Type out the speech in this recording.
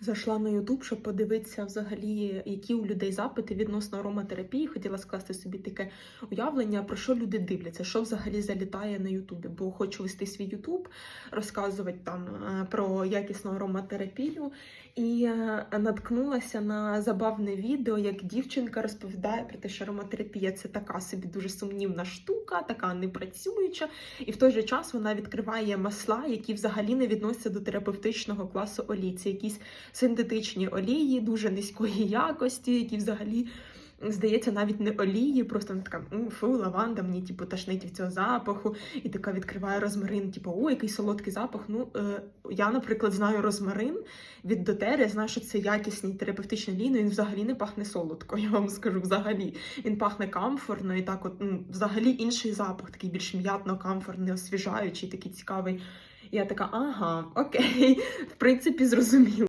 Зайшла на Ютуб, щоб подивитися взагалі, які у людей запити відносно ароматерапії. Хотіла скласти собі таке уявлення, про що люди дивляться, що взагалі залітає на Ютубі. Бо хочу вести свій Ютуб, розказувати там е, про якісну ароматерапію. І е, наткнулася на забавне відео, як дівчинка розповідає про те, що ароматерапія це така собі дуже сумнівна штука, така непрацююча. І в той же час вона відкриває масла, які взагалі не відносяться до терапевтичного класу олій. Це якісь синтетичні олії дуже низької якості, які взагалі. Здається, навіть не олії, просто вона така «М, фу, лаванда, мені типу тошнить від цього запаху, і така відкриває розмарин, типу, о, який солодкий запах. Ну е, я, наприклад, знаю розмарин від дотери, я знаю, що це якісний терапевтичний олій, ну він взагалі не пахне солодко, я вам скажу взагалі. Він пахне камфорно і так, от ну, взагалі інший запах, такий більш м'ятно, камфорний, освіжаючий, такий цікавий. Я така, ага, окей, в принципі, зрозуміло.